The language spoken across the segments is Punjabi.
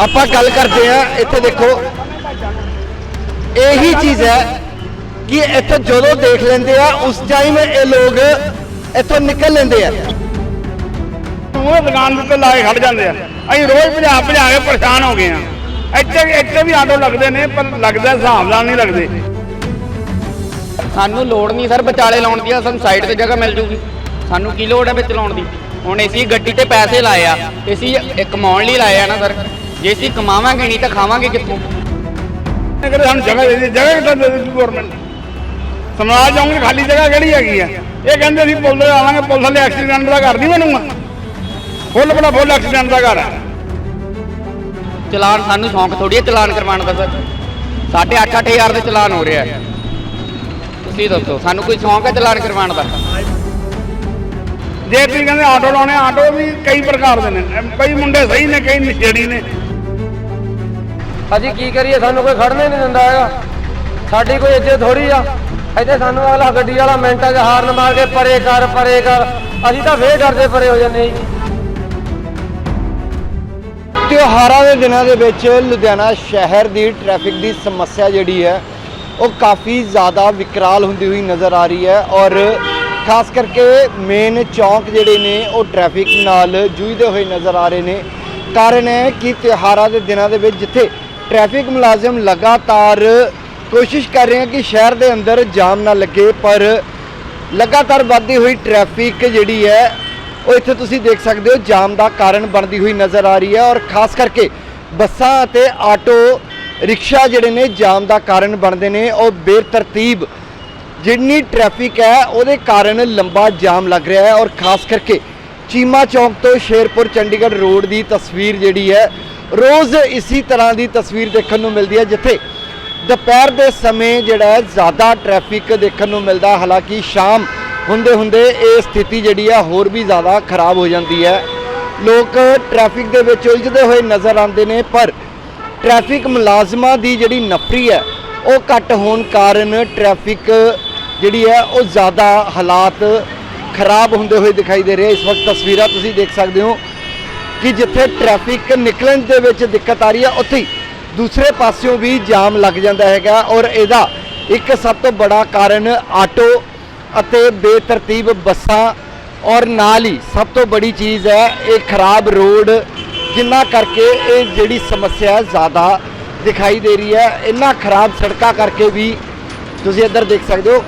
ਆਪਾਂ ਗੱਲ ਕਰਦੇ ਆ ਇੱਥੇ ਦੇਖੋ। ਇਹੀ ਚੀਜ਼ ਹੈ ਕਿ ਇੱਥੇ ਜਦੋਂ ਦੇਖ ਲੈਂਦੇ ਆ ਉਸ ਟਾਈਮ ਇਹ ਲੋਕ ਇੱਥੋਂ ਨਿਕਲ ਲੈਂਦੇ ਆ। ਉਹ ਦੁਕਾਨ ਦੇ ਉੱਤੇ ਲਾ ਕੇ ਖੜ ਜਾਂਦੇ ਆ। ਅਸੀਂ ਰੋਜ਼ ਭਜਾ ਭਜਾ ਕੇ ਪਰੇਸ਼ਾਨ ਹੋ ਗਏ ਆ। ਇੱਥੇ ਇੱਥੇ ਵੀ ਆਟੋ ਲੱਗਦੇ ਨੇ ਪਰ ਲੱਗਦਾ ਹਿਸਾਬ ਨਾਲ ਨਹੀਂ ਲੱਗਦੇ। ਸਾਨੂੰ ਲੋੜ ਨਹੀਂ ਸਰ ਵਿਚਾਲੇ ਲਾਉਣ ਦੀ ਸਾਨੂੰ ਸਾਈਡ ਤੇ ਜਗ੍ਹਾ ਮਿਲ ਜੂਗੀ। ਸਾਨੂੰ ਕੀ ਲੋੜ ਹੈ ਵਿੱਚ ਲਾਉਣ ਦੀ? ਹੁਣ ਅਸੀਂ ਗੱਡੀ ਤੇ ਪੈਸੇ ਲਾਏ ਆ ਅਸੀਂ ਕਮਾਉਣ ਲਈ ਲਾਏ ਆ ਨਾ ਸਰ। ਜੇ ਅਸੀਂ ਕਮਾਵਾਂਗੇ ਨਹੀਂ ਤਾਂ ਖਾਵਾਂਗੇ ਕਿੱਥੋਂ? ਕਹਿੰਦੇ ਸਾਨੂੰ ਜਗ੍ਹਾ ਦੇ ਦੇ ਜਗ੍ਹਾ ਕਿੱਥੋਂ ਦੇ ਦਿੱਤੀ ਗਵਰਨਮੈਂਟ ਸਮਾਜ ਜਾਉਂਗੇ ਖਾਲੀ ਜਗ੍ਹਾ ਕਿਹੜੀ ਹੈਗੀ ਆ? ਇਹ ਕਹਿੰਦੇ ਅਸੀਂ ਪੁੱਲ ਤੇ ਆਵਾਂਗੇ ਪੁੱਲ ਥੱਲੇ ਐਕਸੀਡੈਂਟ ਦਾ ਘਰ ਨਹੀਂ ਬਣੂਗਾ। ਫੁੱਲ ਬੜਾ ਫੁੱਲ ਐਕਸੀਡੈਂਟ ਦਾ ਘਰ ਚਲਾਨ ਸਾਨੂੰ ਸ਼ੌਂਕ ਥੋੜੀ ਹੈ ਚਲਾਨ ਕਰਵਾਉਣ ਦਾ ਸਰ। ਅੱਠ ਹਜ਼ਾਰ ਦੇ ਚਲਾਨ ਹੋ ਰਿਹਾ ਹੈ। ਤੁਸੀਂ ਦੱਸੋ ਸਾਨੂੰ ਕੋਈ ਸ਼ੌਂਕ ਹੈ ਚਲਾਨ ਕਰਵਾਉਣ ਦਾ? ਜੇ ਤੁਸੀਂ ਕਹਿੰਦੇ ਆਟੋ ਲਾਉਣੇ ਆਟੋ ਵੀ ਕਈ ਪ੍ਰਕਾਰ ਦੇ ਨੇ। ਕਈ ਮੁੰਡੇ ਸਹੀ ਨੇ ਕਈ ਨਸ਼ੇੜੀ ਨੇ। ਅਸੀਂ ਕੀ ਕਰੀਏ? ਸਾਨੂੰ ਕੋਈ ਖੜਨੇ ਨਹੀਂ ਦਿੰਦਾ ਹੈਗਾ। ਸਾਡੀ ਕੋਈ ਇੱਜ਼ਤ ਥੋੜੀ ਆ। ਇੱਥੇ ਸਾਨੂੰ ਅਗਲਾ ਗੱਡੀ ਵਾਲਾ ਮਿੰਟਾਂ 'ਚ ਹਾਰਨ ਮਾਰ ਕੇ ਪਰੇ ਕਰ ਪਰੇ ਕਰ। ਅਸੀਂ ਤਾਂ ਫੇਰ ਡਰਦੇ ਪਰੇ ਹੋ ਜਾਂਦੇ ਜੀ। ਤਿਉਹਾਰਾਂ ਦੇ ਦਿਨਾਂ ਦੇ ਵਿੱਚ ਲੁਧਿਆਣਾ ਸ਼ਹਿਰ ਦੀ ਟ੍ਰੈਫਿਕ ਦੀ ਸਮੱਸਿਆ ਜਿਹੜੀ ਹੈ, ਉਹ ਕਾਫੀ ਜ਼ਿਆਦਾ ਵਿਕਰਾਲ ਹੁੰਦੀ ਹੋਈ ਨਜ਼ਰ ਆ ਰਹੀ ਹੈ ਔਰ ਖਾਸ ਕਰਕੇ ਮੇਨ ਚੌਂਕ ਜਿਹੜੇ ਨੇ, ਉਹ ਟ੍ਰੈਫਿਕ ਨਾਲ ਜੂਝਦੇ ਹੋਏ ਨਜ਼ਰ ਆ ਰਹੇ ਨੇ। ਕਾਰਨ ਹੈ ਕਿ ਤਿਉਹਾਰਾਂ ਦੇ ਦਿਨਾਂ ਦੇ ਵਿੱਚ ਜਿੱਥੇ ਟ੍ਰੈਫਿਕ ਮੁਲਾਜ਼ਮ ਲਗਾਤਾਰ ਕੋਸ਼ਿਸ਼ ਕਰ ਰਹੇ ਹਨ ਕਿ ਸ਼ਹਿਰ ਦੇ ਅੰਦਰ ਜਾਮ ਨਾ ਲੱਗੇ, ਪਰ ਲਗਾਤਾਰ ਵੱਧਦੀ ਹੋਈ ਟ੍ਰੈਫਿਕ ਜਿਹੜੀ ਹੈ, ਉਹ ਇੱਥੇ ਤੁਸੀਂ ਦੇਖ ਸਕਦੇ ਹੋ, ਜਾਮ ਦਾ ਕਾਰਨ ਬਣਦੀ ਹੋਈ ਨਜ਼ਰ ਆ ਰਹੀ ਹੈ ਔਰ ਖਾਸ ਕਰਕੇ ਬੱਸਾਂ ਅਤੇ ਆਟੋ ਰਿਕਸ਼ਾ ਜਿਹੜੇ ਨੇ, ਜਾਮ ਦਾ ਕਾਰਨ ਬਣਦੇ ਨੇ। ਉਹ ਬੇਤਰਤੀਬ ਜਿੰਨੀ ਟ੍ਰੈਫਿਕ ਹੈ, ਉਹਦੇ ਕਾਰਨ ਲੰਬਾ ਜਾਮ ਲੱਗ ਰਿਹਾ ਹੈ ਔਰ ਖਾਸ ਕਰਕੇ ਚੀਮਾ ਚੌਂਕ ਤੋਂ ਸ਼ੇਰਪੁਰ ਚੰਡੀਗੜ੍ਹ ਰੋਡ ਦੀ ਤਸਵੀਰ ਜਿਹੜੀ ਹੈ ਰੋਜ਼ ਇਸੇ ਤਰ੍ਹਾਂ ਦੀ ਤਸਵੀਰ ਦੇਖਣ ਨੂੰ ਮਿਲਦੀ ਹੈ, ਜਿੱਥੇ ਦੁਪਹਿਰ ਦੇ ਸਮੇਂ ਜਿਹੜਾ ਜ਼ਿਆਦਾ ਟ੍ਰੈਫਿਕ ਦੇਖਣ ਨੂੰ ਮਿਲਦਾ ਹਾਲਾਂਕਿ ਸ਼ਾਮ ਹੁੰਦੇ ਹੁੰਦੇ ਇਹ ਸਥਿਤੀ ਜਿਹੜੀ ਹੈ, ਹੋਰ ਵੀ ਜ਼ਿਆਦਾ ਖਰਾਬ ਹੋ ਜਾਂਦੀ ਹੈ। ਲੋਕ ਟ੍ਰੈਫਿਕ ਦੇ ਵਿੱਚ ਉਲਝਦੇ ਹੋਏ ਨਜ਼ਰ ਆਉਂਦੇ ਨੇ, ਪਰ ਟ੍ਰੈਫਿਕ ਮੁਲਾਜ਼ਮਾਂ ਦੀ ਜਿਹੜੀ ਨਫਰੀ ਹੈ, ਉਹ ਘੱਟ ਹੋਣ ਕਾਰਨ ਟ੍ਰੈਫਿਕ ਜਿਹੜੀ ਹੈ, ਉਹ ਜ਼ਿਆਦਾ ਹਾਲਾਤ ਖਰਾਬ ਹੁੰਦੇ ਹੋਏ ਦਿਖਾਈ ਦੇ ਰਹੇ। ਇਸ ਵਕਤ ਤਸਵੀਰਾਂ ਤੁਸੀਂ ਦੇਖ ਸਕਦੇ ਹੋ। ਕਿ ਜਿੱਥੇ ਟ੍ਰੈਫਿਕ ਨਿਕਲਣ ਦੇ ਵਿੱਚ ਦਿੱਕਤ ਆ ਰਹੀ ਹੈ ਉੱਥੇ ਹੀ ਦੂਸਰੇ ਪਾਸਿਓਂ ਵੀ ਜਾਮ ਲੱਗ ਜਾਂਦਾ ਹੈਗਾ ਔਰ ਇਹਦਾ ਇੱਕ ਸਭ ਤੋਂ ਬੜਾ ਕਾਰਨ ਆਟੋ ਅਤੇ ਬੇਤਰਤੀਬ ਬੱਸਾਂ ਔਰ ਨਾਲ ਹੀ ਸਭ ਤੋਂ ਬੜੀ ਚੀਜ਼ ਹੈ ਇਹ ਖਰਾਬ ਰੋਡ, ਜਿੰਨਾ ਕਰਕੇ ਇਹ ਜਿਹੜੀ ਸਮੱਸਿਆ ਜ਼ਿਆਦਾ ਦਿਖਾਈ ਦੇ ਰਹੀ ਹੈ। ਇੰਨਾ ਖਰਾਬ ਸੜਕਾਂ ਕਰਕੇ ਵੀ ਤੁਸੀਂ ਇੱਧਰ ਦੇਖ ਸਕਦੇ ਹੋ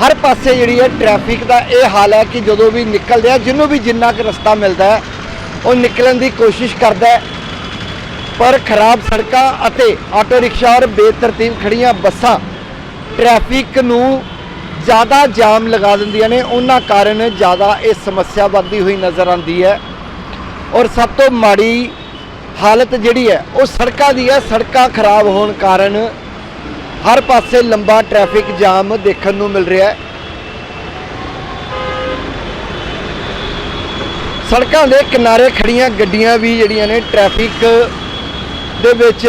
ਹਰ ਪਾਸੇ ਜਿਹੜੀ ਹੈ ਟ੍ਰੈਫਿਕ ਦਾ ਇਹ ਹਾਲ ਹੈ ਕਿ ਜਦੋਂ ਵੀ ਨਿਕਲਦੇ ਆ, ਜਿਹਨੂੰ ਵੀ ਜਿੰਨਾ ਕੁ ਰਸਤਾ ਮਿਲਦਾ ਹੈ, ਉਹ ਨਿਕਲਣ ਦੀ ਕੋਸ਼ਿਸ਼ ਕਰਦਾ ਹੈ। ਪਰ ਖਰਾਬ ਸੜਕਾਂ ਅਤੇ ਆਟੋ ਰਿਕਸ਼ਾ ਔਰ ਬੇਤਰਤੀਬ ਖੜੀਆਂ ਬੱਸਾਂ ਟ੍ਰੈਫਿਕ ਨੂੰ ਜ਼ਿਆਦਾ ਜਾਮ ਲਗਾ ਦਿੰਦੀਆਂ ਨੇ। ਉਹਨਾਂ ਕਾਰਨ ਜ਼ਿਆਦਾ ਇਹ ਸਮੱਸਿਆ ਵੱਧਦੀ ਹੋਈ ਨਜ਼ਰ ਆਉਂਦੀ ਹੈ। ਔਰ ਸਭ ਤੋਂ ਮਾੜੀ ਹਾਲਤ ਜਿਹੜੀ ਹੈ, ਉਹ ਸੜਕਾਂ ਦੀ ਹੈ। ਸੜਕਾਂ ਖਰਾਬ ਹੋਣ ਕਾਰਨ ਹਰ ਪਾਸੇ ਲੰਬਾ ਟ੍ਰੈਫਿਕ ਜਾਮ ਦੇਖਣ ਨੂੰ ਮਿਲ ਰਿਹਾ ਹੈ। ਸੜਕਾਂ ਦੇ ਕਿਨਾਰੇ ਖੜੀਆਂ ਗੱਡੀਆਂ ਵੀ ਜਿਹੜੀਆਂ ਨੇ ਟ੍ਰੈਫਿਕ ਦੇ ਵਿੱਚ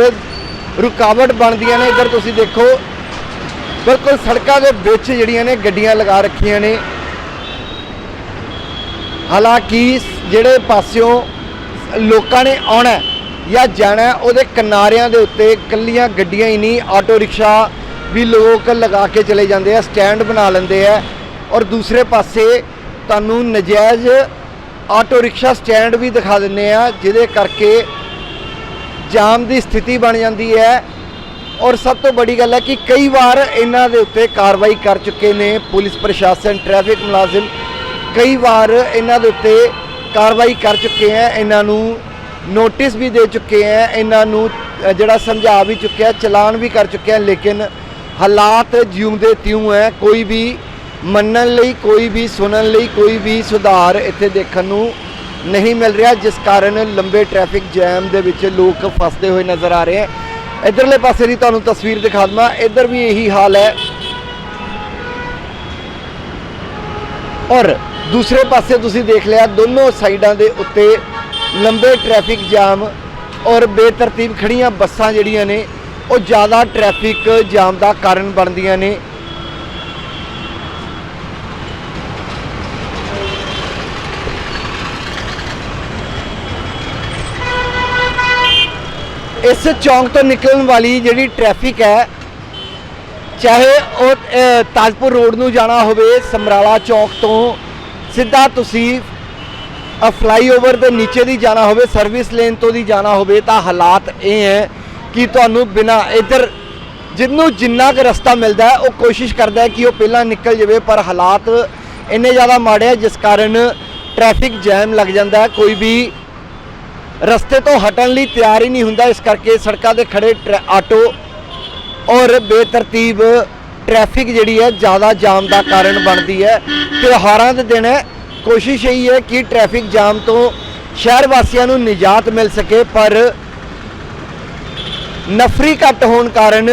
ਰੁਕਾਵਟ ਬਣਦੀਆਂ ਨੇ। ਇੱਧਰ ਤੁਸੀਂ ਦੇਖੋ, ਬਿਲਕੁਲ ਸੜਕਾਂ ਦੇ ਵਿੱਚ ਜਿਹੜੀਆਂ ਨੇ ਗੱਡੀਆਂ ਲਗਾ ਰੱਖੀਆਂ ਨੇ। ਹਾਲਾਂਕਿ ਜਿਹੜੇ ਪਾਸਿਓਂ ਲੋਕਾਂ ਨੇ ਆਉਣਾ ਜਾਂ ਜਾਣਾ ਉਹਦੇ ਕਿਨਾਰਿਆਂ ਦੇ ਉੱਤੇ ਕੱਲੀਆਂ ਗੱਡੀਆਂ ਹੀ ਨਹੀਂ, ਆਟੋ ਰਿਕਸ਼ਾ ਵੀ ਲੋਕ ਲਗਾ ਕੇ ਚਲੇ ਜਾਂਦੇ ਆ, ਸਟੈਂਡ ਬਣਾ ਲੈਂਦੇ ਆ। ਔਰ ਦੂਸਰੇ ਪਾਸੇ ਤੁਹਾਨੂੰ ਨਜਾਇਜ਼ ਆਟੋ ਰਿਕਸ਼ਾ ਸਟੈਂਡ ਵੀ ਦਿਖਾ ਦਿੰਦੇ ਆ, ਜਿਹਦੇ ਕਰਕੇ ਜਾਮ ਦੀ ਸਥਿਤੀ ਬਣ ਜਾਂਦੀ ਹੈ। ਔਰ ਸਭ ਤੋਂ ਬੜੀ ਗੱਲ ਹੈ ਕਿ ਕਈ ਵਾਰ ਇਹਨਾਂ ਦੇ ਉੱਤੇ ਕਾਰਵਾਈ ਕਰ ਚੁੱਕੇ ਨੇ ਪੁਲਿਸ ਪ੍ਰਸ਼ਾਸਨ, ਟ੍ਰੈਫਿਕ ਮੁਲਾਜ਼ਮ। ਕਈ ਵਾਰ ਇਹਨਾਂ ਦੇ ਉੱਤੇ ਕਾਰਵਾਈ ਕਰ ਚੁੱਕੇ ਹੈ ਇਹਨਾਂ ਨੂੰ ਨੋਟਿਸ ਵੀ ਦੇ ਚੁੱਕੇ ਹੈ ਇਹਨਾਂ ਨੂੰ ਜਿਹੜਾ ਸਮਝਾ ਵੀ ਚੁੱਕਿਆ, ਚਲਾਨ ਵੀ ਕਰ ਚੁੱਕਿਆ, ਲੇਕਿਨ ਹਾਲਾਤ ਜਿਉਂਦੇ ਤਿਉਂ ਹੈ ਕੋਈ ਵੀ ਮੰਨਣ ਲਈ, ਕੋਈ ਵੀ ਸੁਣਨ ਲਈ, ਕੋਈ ਵੀ ਸੁਧਾਰ ਇੱਥੇ ਦੇਖਣ ਨੂੰ ਨਹੀਂ ਮਿਲ ਰਿਹਾ, ਜਿਸ ਕਾਰਨ ਲੰਬੇ ਟ੍ਰੈਫਿਕ ਜੈਮ ਦੇ ਵਿੱਚ ਲੋਕ ਫਸਦੇ ਹੋਏ ਨਜ਼ਰ ਆ ਰਹੇ ਹੈ ਇਧਰਲੇ ਪਾਸੇ ਦੀ ਤੁਹਾਨੂੰ ਤਸਵੀਰ ਦਿਖਾ ਦਵਾਂ, ਇੱਧਰ ਵੀ ਇਹੀ ਹਾਲ ਹੈ ਔਰ ਦੂਸਰੇ ਪਾਸੇ ਤੁਸੀਂ ਦੇਖ ਲਿਆ, ਦੋਨੋਂ ਸਾਈਡਾਂ ਦੇ ਉੱਤੇ ਲੰਬੇ ਟ੍ਰੈਫਿਕ ਜਾਮ ਔਰ ਬੇਤਰਤੀਬ ਖੜੀਆਂ ਬੱਸਾਂ ਜਿਹੜੀਆਂ ਨੇ, ਉਹ ਜ਼ਿਆਦਾ ਟ੍ਰੈਫਿਕ ਜਾਮ ਦਾ ਕਾਰਨ ਬਣਦੀਆਂ ਨੇ। ਇਸ ਚੌਂਕ ਤੋਂ ਨਿਕਲਣ ਵਾਲੀ ਜਿਹੜੀ ਟ੍ਰੈਫਿਕ ਹੈ, ਚਾਹੇ ਉਹ ਤਾਜਪੁਰ ਰੋਡ ਨੂੰ ਜਾਣਾ ਹੋਵੇ, ਸਮਰਾਲਾ ਚੌਂਕ ਤੋਂ, ਸਿੱਧਾ ਤੁਸੀਂ ਫਲਾਈਓਵਰ ਦੇ ਨੀਚੇ ਦੀ ਜਾਣਾ ਹੋਵੇ ਸਰਵਿਸ ਲੇਨ ਤੋਂ ਦੀ ਜਾਣਾ ਹੋਵੇ, ਤਾਂ ਹਾਲਾਤ ਇਹ ਹੈ ਕਿ ਤੁਹਾਨੂੰ ਬਿਨਾ ਇੱਧਰ ਜਿੰਨੂੰ ਜਿੰਨਾ ਕੁ ਰਸਤਾ ਮਿਲਦਾ ਹੈ, ਉਹ ਕੋਸ਼ਿਸ਼ ਕਰਦਾ ਹੈ ਕਿ ਉਹ ਪਹਿਲਾਂ ਨਿਕਲ ਜਾਵੇ, ਪਰ ਹਾਲਾਤ ਇੰਨੇ ਜ਼ਿਆਦਾ ਮਾੜੇ ਆ, ਜਿਸ ਕਾਰਨ ਟ੍ਰੈਫਿਕ ਜੈਮ ਲੱਗ ਜਾਂਦਾ ਕੋਈ ਵੀ ਰਸਤੇ ਤੋਂ ਹਟਣ ਲਈ ਤਿਆਰ ਹੀ ਨਹੀਂ ਹੁੰਦਾ, ਇਸ ਕਰਕੇ ਸੜਕਾਂ ਤੇ ਖੜੇ ਟਰੈ- ਆਟੋ ਔਰ ਬੇਤਰਤੀਬ ਟ੍ਰੈਫਿਕ ਜਿਹੜੀ ਹੈ, ਜ਼ਿਆਦਾ ਜਾਮ ਦਾ ਕਾਰਨ ਬਣਦੀ ਹੈ। ਤਿਉਹਾਰਾਂ ਦੇ ਦਿਨ ਹੈ ਕੋਸ਼ਿਸ਼ ਇਹੀ ਹੈ ਕਿ ਟ੍ਰੈਫਿਕ ਜਾਮ ਤੋਂ ਸ਼ਹਿਰ ਵਾਸੀਆਂ ਨੂੰ ਨਿਜਾਤ ਮਿਲ ਸਕੇ, ਪਰ ਨਫਰੀ ਘੱਟ ਹੋਣ ਕਾਰਨ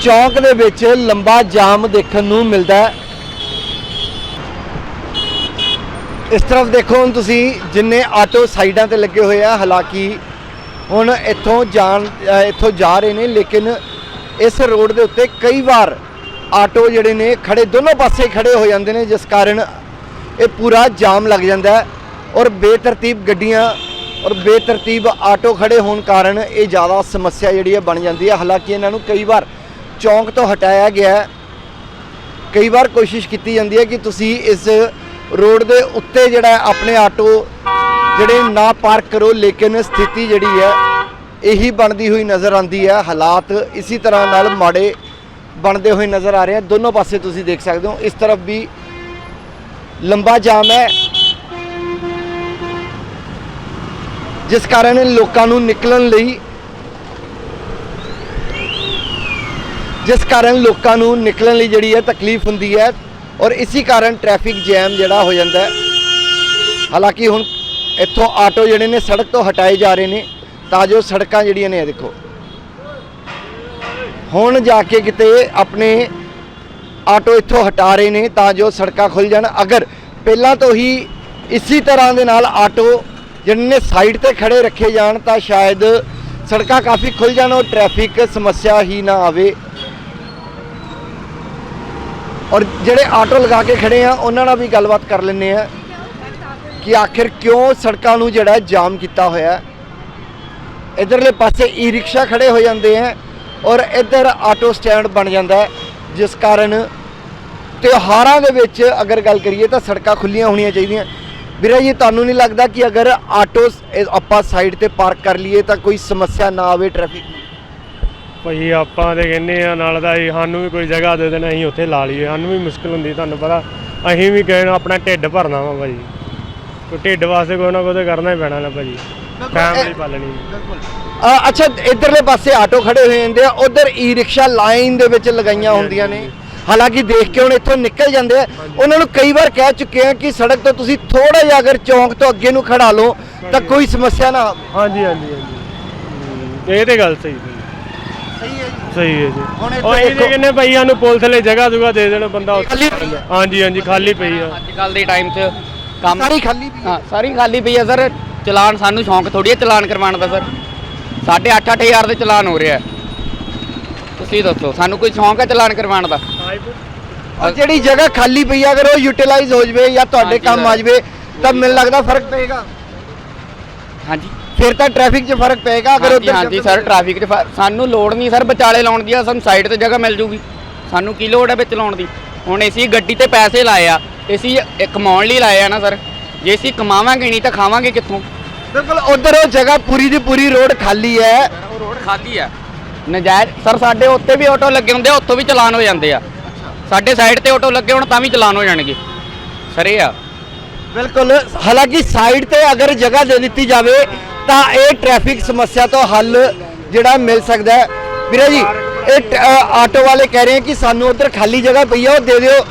ਚੌਂਕ ਦੇ ਵਿੱਚ ਲੰਬਾ ਜਾਮ ਦੇਖਣ ਨੂੰ ਮਿਲਦਾ ਹੈ। ਇਸ ਤਰਫ ਦੇਖੋ ਹੁਣ ਤੁਸੀਂ ਜਿੰਨੇ ਆਟੋ ਸਾਈਡਾਂ ਤੇ ਲੱਗੇ ਹੋਏ ਆ, ਹਾਲਾਂਕਿ ਹੁਣ ਇੱਥੋਂ ਜਾਣ ਇੱਥੋਂ ਜਾ ਰਹੇ ਨੇ, ਲੇਕਿਨ ਇਸ ਰੋਡ ਦੇ ਉੱਤੇ ਕਈ ਵਾਰ ਆਟੋ ਜਿਹੜੇ ਨੇ ਖੜੇ, ਦੋਨੋਂ ਪਾਸੇ ਖੜੇ ਹੋ ਜਾਂਦੇ ਨੇ, ਜਿਸ ਕਾਰਨ ਇਹ ਪੂਰਾ ਜਾਮ ਲੱਗ ਜਾਂਦਾ ਹੈ ਔਰ ਬੇਤਰਤੀਬ ਗੱਡੀਆਂ ਔਰ ਬੇਤਰਤੀਬ ਆਟੋ ਖੜੇ ਹੋਣ ਕਾਰਨ ਇਹ ਜ਼ਿਆਦਾ ਸਮੱਸਿਆ ਜਿਹੜੀ ਹੈ ਬਣ ਜਾਂਦੀ ਹੈ। ਹਾਲਾਂਕਿ ਇਹਨਾਂ ਨੂੰ ਕਈ ਵਾਰ ਚੌਂਕ ਤੋਂ ਹਟਾਇਆ ਗਿਆ ਹੈ। ਕਈ ਵਾਰ ਕੋਸ਼ਿਸ਼ ਕੀਤੀ ਜਾਂਦੀ ਹੈ ਕਿ ਤੁਸੀਂ ਇਸ ਰੋਡ ਦੇ ਉੱਤੇ ਜਿਹੜਾ ਆਪਣੇ ਆਟੋ ਜਿਹੜੇ ਨਾ ਪਾਰਕ ਕਰੋ, ਲੇਕਿਨ ਸਥਿਤੀ ਜਿਹੜੀ ਹੈ ਇਹੀ ਬਣਦੀ ਹੋਈ ਨਜ਼ਰ ਆਉਂਦੀ ਹੈ। ਹਾਲਾਤ ਇਸੇ ਤਰ੍ਹਾਂ ਨਾਲ ਮਾੜੇ ਬਣਦੇ ਹੋਏ ਨਜ਼ਰ ਆ ਰਹੇ ਆ ਦੋਨੋਂ ਪਾਸੇ ਤੁਸੀਂ ਦੇਖ ਸਕਦੇ ਹੋ। ਇਸ ਤਰਫ ਵੀ ਲੰਬਾ ਜਾਮ ਹੈ। ਜਿਸ ਕਾਰਨ ਲੋਕਾਂ ਨੂੰ ਨਿਕਲਣ ਲਈ ਜਿਸ ਕਾਰਨ ਲੋਕਾਂ ਨੂੰ ਨਿਕਲਣ ਲਈ ਜਿਹੜੀ ਹੈ ਤਕਲੀਫ ਹੁੰਦੀ ਹੈ ਔਰ ਇਸੇ ਕਾਰਨ ਟ੍ਰੈਫਿਕ ਜੈਮ ਜਿਹੜਾ ਹੋ ਜਾਂਦਾ ਹੈ। ਹਾਲਾਂਕਿ ਹੁਣ ਇੱਥੋਂ ਆਟੋ ਜਿਹੜੇ ਨੇ ਸੜਕ ਤੋਂ ਹਟਾਏ ਜਾ ਰਹੇ ਨੇ, ਤਾਂ ਜੋ ਸੜਕਾਂ ਜਿਹੜੀਆਂ ਨੇ ਦੇਖੋ। ਹੁਣ ਜਾ ਕੇ ਕਿਤੇ ਆਪਣੇ ਆਟੋ ਇੱਥੋਂ ਹਟਾ ਰਹੇ ਨੇ ਤਾਂ ਜੋ ਸੜਕਾਂ ਖੁੱਲ ਜਾਣ। ਅਗਰ ਪਹਿਲਾਂ ਤੋਂ ਹੀ ਇਸੇ ਤਰ੍ਹਾਂ ਦੇ ਨਾਲ ਆਟੋ ਜਿਹੜੇ ਨੇ ਸਾਈਡ ਤੇ ਖੜੇ ਰੱਖੇ ਜਾਣ, ਤਾਂ ਸ਼ਾਇਦ ਸੜਕਾਂ ਕਾਫੀ ਖੁੱਲ ਜਾਣ ਔਰ ਟ੍ਰੈਫਿਕ ਸਮੱਸਿਆ ਹੀ ਨਾ ਆਵੇ। ਔਰ ਜਿਹੜੇ ਆਟੋ ਲਗਾ ਕੇ ਖੜੇ ਆ, ਉਹਨਾਂ ਨਾਲ ਵੀ ਗੱਲਬਾਤ ਕਰ ਲੈਂਦੇ ਆ ਕਿ ਆਖਿਰ ਕਿਉਂ ਸੜਕਾਂ ਨੂੰ ਜਿਹੜਾ ਜਾਮ ਕੀਤਾ ਹੋਇਆ ਹੈ। ਇਧਰਲੇ ਪਾਸੇ ਈ ਰਿਕਸ਼ਾ ਖੜੇ ਹੋ ਜਾਂਦੇ ਆ ਔਰ ਇੱਧਰ ਆਟੋ ਸਟੈਂਡ ਬਣ ਜਾਂਦਾ ਹੈ। ਜਿਸ ਕਾਰਨ ਤਿਉਹਾਰਾਂ ਦੇ ਵਿੱਚ ਅਗਰ ਗੱਲ ਕਰੀਏ ਤਾਂ ਸੜਕਾਂ ਖੁੱਲੀਆਂ ਹੋਣੀਆਂ ਚਾਹੀਦੀਆਂ। ਵੀਰੇ ਜੀ ਤੁਹਾਨੂੰ ਨਹੀਂ ਲੱਗਦਾ ਕਿ ਅਗਰ ਆਟੋ ਆਪਾਂ ਸਾਈਡ ਤੇ ਪਾਰਕ ਕਰ ਲਈਏ ਤਾਂ ਕੋਈ ਸਮੱਸਿਆ ਨਾ ਆਵੇ ਟ੍ਰੈਫਿਕ ਦੀ? ਭਾਈ ਆਪਾਂ ਤੇ ਕਹਿੰਦੇ ਆ ਨਾਲ ਦਾ ਜੀ ਸਾਨੂੰ ਵੀ ਕੋਈ ਜਗ੍ਹਾ ਦੇ ਦੇਣਾ ਅਸੀਂ ਉੱਥੇ ਲਾ ਲਈਏ। ਸਾਨੂੰ ਵੀ ਮੁਸ਼ਕਲ ਹੁੰਦੀ ਤੁਹਾਨੂੰ ਪਤਾ। ਅਸੀਂ ਵੀ ਕਹਿਣ ਆਪਣਾ ਢਿੱਡ ਭਰਨਾ ਵਾ ਭਾਜੀ ਕੋਈ ਢਿੱਡ ਵਾਸਤੇ ਕੋਈ ਨਾ ਕੋਈ ਤਾਂ ਕਰਨਾ ਹੀ ਪੈਣਾ ਨਾ ਭਾਜੀ ਫੈਮਿਲੀ ਪਾਲਣੀ। ਅ, ਅੱਛਾ ਇਧਰਲੇ ਪਾਸੇ ਆਟੋ ਖੜੇ ਹੋਏ ਹੁੰਦੇ ਆ ਉਧਰ ਈ ਰਿਕਸ਼ਾ ਲਾਈਨ ਦੇ ਵਿੱਚ ਲਗਾਈਆਂ ਹੁੰਦੀਆਂ ਨੇ। ਹਾਲਾਂਕਿ ਦੇਖ ਕੇ ਹੁਣ ਇੱਥੋਂ ਨਿਕਲ ਜਾਂਦੇ ਆ। ਉਹਨਾਂ ਨੂੰ ਕਈ ਵਾਰ ਕਹਿ ਚੁੱਕੇ ਆ ਕਿ ਸੜਕ ਤੋਂ ਤੁਸੀਂ ਥੋੜਾ ਜਿਹਾ ਅਗਰ ਚੌਂਕ ਤੋਂ ਅੱਗੇ ਨੂੰ ਖੜਾ ਲਓ ਤਾਂ ਕੋਈ ਸਮੱਸਿਆ ਨਾ ਆਵੇ। ਹਾਂਜੀ ਹਾਂਜੀ ਹਾਂਜੀ। ਇਹ ਤੇ ਗੱਲ ਸਹੀ ਸਹੀ ਹੈ ਜੀ। ਸਹੀ ਹੈ ਜੀ। ਹੁਣ ਇਹ ਦੇਖੋ- ਕਹਿੰਦੇ ਭਾਈ ਸਾਨੂੰ ਪੁਲਿਸ ਲਈ ਜਗ੍ਹਾ ਜੁਗਾ ਦੇ ਦੇਣ ਬੰਦਾ ਪਈ। ਹਾਂਜੀ ਹਾਂਜੀ ਖਾਲੀ ਪਈ ਆ ਅੱਜ ਕੱਲ ਦੇ ਟਾਈਮ 'ਚ ਕੰਮ ਸਾਰੀ ਖਾਲੀ ਹੈ। ਹਾਂ ਸਾਰੀ ਖਾਲੀ ਪਈ ਆ ਸਰ। ਚਲਾਨ ਸਾਨੂੰ ਸ਼ੌਂਕ ਥੋੜੀ ਹੈ ਚਲਾਨ ਕਰਵਾਉਣ ਦਾ ਸਰ। ਅੱਠ ਹਜ਼ਾਰ ਦੇ ਚਲਾਨ ਹੋ ਰਿਹਾ। ਤੁਸੀਂ ਦੱਸੋ ਸਾਨੂੰ ਕੋਈ ਸ਼ੌਂਕ ਹੈ ਚਲਾਨ ਕਰਵਾਉਣ ਦਾ? ਔਰ ਜਿਹੜੀ ਜਗ੍ਹਾ ਖਾਲੀ ਪਈ ਆ ਅਗਰ ਉਹ ਯੂਟਿਲਾਈਜ਼ ਹੋ ਜਵੇ ਜਾਂ ਤੁਹਾਡੇ ਹਾਂਜੀ ਕੰਮ ਆ ਜਵੇ ਤਾਂ ਮੈਨੂੰ ਲੱਗਦਾ ਫ਼ਰਕ ਪਏਗਾ। ਹਾਂਜੀ। ਫਿਰ ਤਾਂ ਟ੍ਰੈਫਿਕ 'ਚ ਫ਼ਰਕ ਪਏਗਾ ਅਗਰ ਹਾਂਜੀ ਉੱਧਰ ਹਾਂਜੀ ਸਰ ਟ੍ਰੈਫਿਕ 'ਚ ਫ- ਸਾਨੂੰ ਲੋੜ ਨਹੀਂ ਸਰ ਵਿਚਾਲੇ ਲਾਉਣ ਦੀ ਆ ਸਾਨੂੰ ਸਾਈਡ ਤੇ ਜਗ੍ਹਾ ਮਿਲ ਜੂਗੀ। ਸਾਨੂੰ ਕੀ ਲੋੜ ਹੈ ਵਿੱਚ ਲਾਉਣ ਦੀ? ਹੁਣ ਅਸੀਂ ਗੱਡੀ ਤੇ ਪੈਸੇ ਲਾਏ ਆ ਅਸੀਂ ਇਹ ਕਮਾਉਣ ਲਈ ਲਾਏ ਆ ਨਾ ਸਰ। ਜੇ ਅਸੀਂ ਕਮਾਵਾਂਗੇ ਨਹੀਂ ਤਾਂ ਖਾਵਾਂਗੇ ਕਿੱਥੋਂ? ਬਿਲਕੁਲ ਉਧਰ ਉਹ ਜਗ੍ਹਾ ਪੂਰੀ ਦੀ ਪੂਰੀ ਰੋਡ ਖਾਲੀ ਹੈ। ਉਹ ਰੋਡ ਖਾਲੀ ਆ ਨਜਾਇਜ਼ ਸਰ ਸਾਡੇ ਉੱਤੇ ਵੀ ਆਟੋ ਲੱਗੇ ਹੁੰਦੇ ਆ ਉੱਥੋਂ ਵੀ ਚਲਾਨ ਹੋ ਜਾਂਦੇ ਆ। ਸਾਡੇ ਸਾਈਡ ਤੇ ਆਟੋ ਲੱਗੇ ਹੋਣ ਤਾਂ ਵੀ ਚਲਾਨ ਹੋ ਜਾਣਗੇ। ਸਰ ਇਹ ਆ। ਬਿਲਕੁਲ। ਹਾਲਾਂਕਿ ਸਾਈਡ ਤੇ ਅਗਰ ਜਗ੍ਹਾ ਦੇ ਦਿੱਤੀ ਜਾਵੇ ਤਾਂ ਇਹ ਟ੍ਰੈਫਿਕ ਸਮੱਸਿਆ ਤੋਂ ਹੱਲ ਜਿਹੜਾ ਮਿਲ ਸਕਦਾ ਹੈ। ਵੀਰੇ ਜੀ ਇਹ ਆਟੋ ਵਾਲੇ ਕਹਿ ਰਹੇ ਆ ਕਿ ਸਾਨੂੰ ਉਧਰ ਖਾਲੀ ਜਗ੍ਹਾ ਪਈ ਆ ਉਹ ਦੇ ਦਿਓ।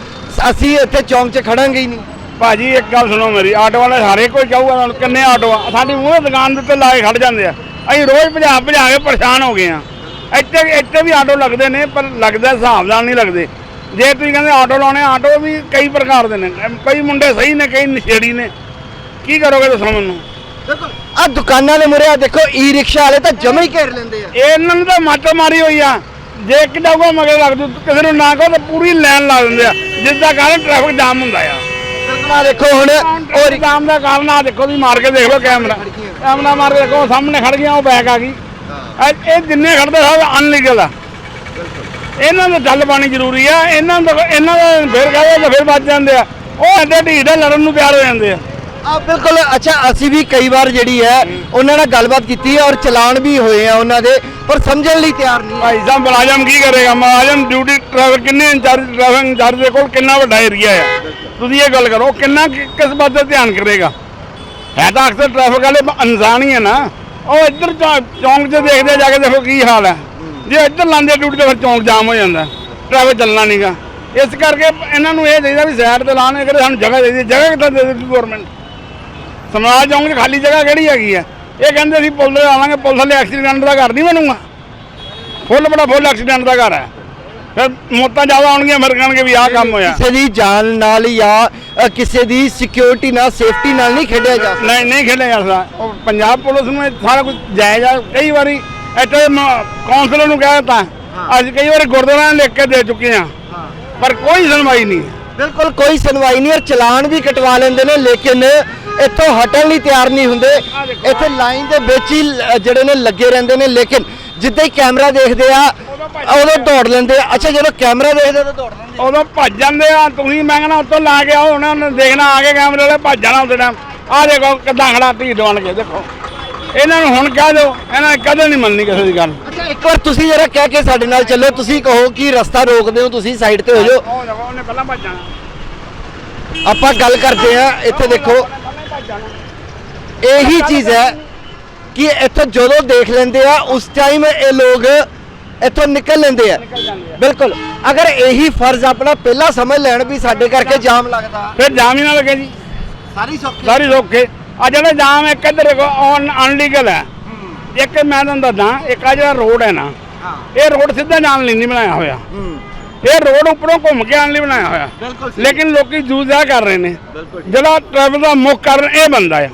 ਅਸੀਂ ਇੱਥੇ ਚੌਂਕ 'ਚ ਖੜਾਂਗੇ ਹੀ ਨਹੀਂ। ਭਾਜੀ ਇੱਕ ਗੱਲ ਸੁਣੋ ਮੇਰੀ ਆਟੋ ਵਾਲੇ ਸਾਰੇ ਕੋਈ ਕਹੂਗਾ ਕਿੰਨੇ ਆਟੋ ਆ? ਸਾਡੀ ਮੂਹਰੇ ਦੁਕਾਨ ਦੇ ਉੱਤੇ ਲਾ ਕੇ ਖੜ ਜਾਂਦੇ ਆ। ਅਸੀਂ ਰੋਜ਼ ਭਜਾ ਭਜਾ ਕੇ ਪਰੇਸ਼ਾਨ ਹੋ ਗਏ ਆ। ਇੱਥੇ ਇੱਥੇ ਵੀ ਆਟੋ ਲੱਗਦੇ ਨੇ ਪਰ ਲੱਗਦਾ ਹਿਸਾਬ ਨਾਲ ਨਹੀਂ ਲੱਗਦੇ। ਜੇ ਤੁਸੀਂ ਕਹਿੰਦੇ ਆਟੋ ਲਾਉਣੇ ਆਟੋ ਵੀ ਕਈ ਪ੍ਰਕਾਰ ਦੇ ਨੇ। ਕਈ ਮੁੰਡੇ ਸਹੀ ਨੇ ਕਈ ਨਸ਼ੇੜੀ ਨੇ। ਕੀ ਕਰੋਗੇ ਦੱਸੋ ਮੈਨੂੰ? ਬਿਲਕੁਲ ਆ ਦੁਕਾਨਾਂ ਦੇ ਮੁਰੇ ਆ ਦੇਖੋ ਈ ਰਿਕਸ਼ਾ ਵਾਲੇ ਤਾਂ ਜਮਾ ਹੀ ਘੇਰ ਲੈਂਦੇ ਆ। ਇਹਨਾਂ ਨੂੰ ਤਾਂ ਮੱਟ ਮਾਰੀ ਹੋਈ ਆ। ਜੇ ਇੱਕ ਡਾਊਗਾ ਮਗਰ ਲੱਗ ਜੂ ਕਿਸੇ ਨੂੰ ਨਾ ਕਹੋ ਤਾਂ ਪੂਰੀ ਲਾਈਨ ਲਾ ਦਿੰਦੇ ਆ। ਜਿਸ ਦਾ ਕਾਰਨ ਟ੍ਰੈਫਿਕ ਜਾਮ ਹੁੰਦਾ ਆ। ਆ ਦੇਖੋ ਹੁਣ। ਉਹ ਜਾਮ ਦਾ ਕਾਰਨ ਆ ਦੇਖੋ ਤੁਸੀਂ ਮਾਰ ਕੇ ਦੇਖ ਲਓ ਕੈਮਰਾ। ਕੈਮਰਾ ਮਾਰ ਕੇ ਦੇਖੋ ਉਹ ਸਾਹਮਣੇ ਖੜ ਗਿਆ ਉਹ ਬੈਕ ਆ ਗਈ। ਇਹ ਇਹ ਜਿੰਨੇ ਖੜਦੇ ਸਭ ਅਨਲੀਗਲ ਆ। ਇਹਨਾਂ ਦਾ ਗੱਲ ਪਾਣੀ ਜ਼ਰੂਰੀ ਆ। ਇਹਨਾਂ ਦਾ ਇਹਨਾਂ ਦਾ ਫਿਰ ਕਹਦੇ ਤਾਂ ਫਿਰ ਵੱਜ ਜਾਂਦੇ ਆ। ਉਹ ਢੀਡ ਆ, ਲੜਨ ਨੂੰ ਤਿਆਰ ਹੋ ਜਾਂਦੇ ਆ। ਆ ਬਿਲਕੁਲ, ਅੱਛਾ, ਅਸੀਂ ਵੀ ਕਈ ਵਾਰ ਜਿਹੜੀ ਹੈ, ਉਹਨਾਂ ਨਾਲ ਗੱਲਬਾਤ ਕੀਤੀ ਹੈ ਔਰ ਚਲਾਨ ਵੀ ਹੋਏ ਆ ਉਹਨਾਂ ਦੇ, ਪਰ ਸਮਝਣ ਲਈ ਤਿਆਰ ਨਹੀਂ ਭਾਈ ਸਾਹਿਬ, ਮੁਲਾਜ਼ਮ ਕੀ ਕਰੇਗਾ? ਮੁਲਾਜ਼ਮ ਡਿਊਟੀ ਟਰੈਫਿਕ ਕਿੰਨੇ ਇੰਚਾਰਜ ਟਰੈਫਿਕ ਇੰਚਾਰਜ ਦੇ ਕੋਲ ਕਿੰਨਾ ਵੱਡਾ ਏਰੀਆ ਹੈ ਤੁਸੀਂ ਇਹ ਗੱਲ ਕਰੋ ਕਿੰਨਾ ਕਿ- ਕਿਸ ਬਾਤ ਦਾ ਧਿਆਨ ਕਰੇਗਾ? ਹੈ ਤਾਂ ਅਕਸਰ ਟ੍ਰੈਫਿਕ ਵਾਲੇ ਇਨਸਾਨ ਹੀ ਹੈ ਨਾ। ਉਹ ਇੱਧਰ ਚੌ- ਚੌਂਕ 'ਚ ਦੇਖਦੇ ਜਾ ਕੇ ਦੇਖੋ ਕੀ ਹਾਲ ਹੈ ਜੇ ਇੱਧਰ ਲਾਂਦੇ ਡਿਊਟੀ ਤੇ ਫਿਰ ਚੌਂਕ ਜਾਮ ਹੋ ਜਾਂਦਾ। ਟ੍ਰੈਫਿਕ ਚੱਲਣਾ ਨਹੀਂਗਾ ਇਸ ਕਰਕੇ ਇਹਨਾਂ ਨੂੰ ਇਹ ਚਾਹੀਦਾ ਵੀ ਸਾਈਡ ਤੇ ਲਾਣ ਕਰੇ ਸਾਨੂੰ ਜਗ੍ਹਾ ਦੇ ਜਗ੍ਹਾ ਕਿੱਦਾਂ ਦੇ ਦਿੱਤੀ ਗਵਰਨਮੈਂਟ ਸਮਾਜ ਚੌਂਕ 'ਚ ਖਾਲੀ ਜਗ੍ਹਾ ਕਿਹੜੀ ਹੈਗੀ ਆ? ਇਹ ਕਹਿੰਦੇ ਅਸੀਂ ਪੁੱਲ ਤੇ ਆਵਾਂਗੇ ਪੁੱਲ ਥੱਲੇ ਐਕਸੀਡੈਂਟ ਦਾ ਘਰ ਨਹੀਂ ਬਣੂਗਾ। ਫੁੱਲ ਬੜਾ ਫੁੱਲ ਐਕਸੀਡੈਂਟ ਦਾ ਘਰ ਹੈ। ਫਿਰ ਮੌਤਾਂ ਜ਼ਿਆਦਾ ਆਉਣਗੀਆਂ ਫਿਰ ਕਹਿਣਗੇ ਵੀ ਆਹ ਕੰਮ ਹੋਇਆ। ਕਿਸੇ ਦੀ ਜਾਨ ਨਾਲ ਜਾਂ ਕਿਸੇ ਦੀ ਸਿਕਿਉਰਿਟੀ ਨਾਲ ਸੇਫਟੀ ਨਾਲ ਨਹੀਂ ਖੇਡਿਆ ਜਾ ਸਕਦਾ। ਨਹੀਂ ਨਹੀਂ ਖੇਡਿਆ ਜਾ ਸਕਦਾ। ਉਹ ਪੰਜਾਬ ਪੁਲਿਸ ਨੂੰ ਇਹ ਸਾਰਾ ਕੁਝ ਜਾਇਜ਼ ਆ। ਕਈ ਵਾਰੀ ਇੱਥੇ ਕਾਉਂਸਲਰ ਨੂੰ ਕਹਿ ਦਿੱਤਾ। ਅੱਜ ਕਈ ਵਾਰੀ ਗੁਰਦੁਆਰਿਆਂ ਨੇ ਲਿਖ ਕੇ ਦੇ ਚੁੱਕੇ ਆ। ਪਰ ਕੋਈ ਸੁਣਵਾਈ ਨਹੀਂ ਬਿਲਕੁਲ ਕੋਈ ਸੁਣਵਾਈ ਨਹੀਂ ਔਰ ਚਲਾਨ ਵੀ ਕਟਵਾ ਲੈਂਦੇ ਨੇ ਲੇਕਿਨ ਇੱਥੋਂ ਹਟਣ ਲਈ ਤਿਆਰ ਨਹੀਂ ਹੁੰਦੇ। ਇੱਥੇ ਲਾਈਨ ਦੇ ਵਿੱਚ ਹੀ ਜਿਹੜੇ ਨੇ ਲੱਗੇ ਰਹਿੰਦੇ ਨੇ ਲੇਕਿਨ ਜਿੱਦਾਂ ਹੀ ਕੈਮਰਾ ਦੇਖਦੇ ਆ ਉਦੋਂ ਦੌੜ ਲੈਂਦੇ ਆ। ਅੱਛਾ ਜਦੋਂ ਕੈਮਰਾ ਦੇਖਦੇ ਆ ਤਾਂ ਦੌੜ ਲੈਂਦੇ ਆ। ਉਦੋਂ ਭੱਜ ਜਾਂਦੇ ਆ। ਤੁਸੀਂ ਮੈਂ ਕਹਿੰਦਾ ਉੱਤੋਂ ਲਾ ਕੇ ਆਓ ਉਹਨਾਂ ਨੇ ਦੇਖਣਾ ਆ ਕੇ ਕੈਮਰੇ ਵਾਲੇ ਭੱਜ ਜਾਣਾ ਉਹਦੇ ਟਾਈਮ ਆਹ ਦੇਖੋ ਕਿੱਦਾਂ ਖੜਾ ਢੀਡ ਬਣ ਕੇ ਦੇਖੋ। ਇਹਨਾਂ ਨੂੰ ਹੁਣ ਕਹਿ ਦਿਓ ਇਹਨਾਂ ਨੇ ਕਦੇ ਨਹੀਂ ਮੰਨਣੀ ਕਿਸੇ ਦੀ ਗੱਲ। ਅੱਛਾ ਇੱਕ ਵਾਰ ਤੁਸੀਂ ਜਰਾ ਕਹਿ ਕੇ ਸਾਡੇ ਨਾਲ ਚੱਲੋ। ਤੁਸੀਂ ਕਹੋ ਕਿ ਰਸਤਾ ਰੋਕਦੇ ਹੋ ਤੁਸੀਂ ਸਾਈਡ ਤੇ ਹੋ ਜਾਓ। ਉਹ ਦੇਖੋ ਉਹਨੇ ਪਹਿਲਾਂ ਭੱਜ ਜਾਣਾ। ਆਪਾਂ ਗੱਲ ਕਰਦੇ ਆ ਇੱਥੇ ਦੇਖੋ। ਇਹੀ ਚੀਜ਼ ਹੈ ਕਿ ਇੱਥੋਂ ਜਦੋਂ ਦੇਖ ਲੈਂਦੇ ਆ ਉਸ ਟਾਈਮ ਇਹ ਲੋਕ ਇੱਥੋਂ ਨਿਕਲ ਲੈਂਦੇ ਆ। ਬਿਲਕੁਲ। ਅਗਰ ਇਹੀ ਫਰਜ਼ ਆਪਣਾ ਪਹਿਲਾਂ ਸਮਝ ਲੈਣ ਵੀ ਸਾਡੇ ਕਰਕੇ ਜਾਮ ਲੱਗਦਾ। ਫਿਰ ਜਾਮ ਹੀ ਨਾ ਲੱਗੇ ਜੀ। ਸਾਰੀ ਸੌਖੀ ਸਾਰੀ ਰੋਕੇ ਆ ਜਿਹੜਾ ਜਾਮ ਇੱਕ ਇੱਧਰ ਔਨ ਅਨਲੀਗਲ ਹੈ। ਇੱਕ ਮੈਂ ਤੁਹਾਨੂੰ ਦੱਸਦਾ ਇੱਕ ਆ ਜਿਹੜਾ ਰੋਡ ਹੈ ਨਾ ਹਾਂ। ਇਹ ਰੋਡ ਸਿੱਧਾ ਲਈ ਨਹੀਂ ਬਣਾਇਆ ਹੋਇਆ। ਹੂੰ। ਇਹ ਰੋਡ ਉੱਪਰੋਂ ਘੁੰਮ ਕੇ ਆਉਣ ਲਈ ਬਣਾਇਆ ਹੋਇਆ। ਲੇਕਿਨ ਲੋਕੀ ਆ ਕਰ ਰਹੇ ਨੇ। ਜਿਹੜਾ ਟ੍ਰੈਫਿਕ ਦਾ ਮੁੱਖ ਕਾਰਨ ਇਹ ਬੰਦਾ ਆ।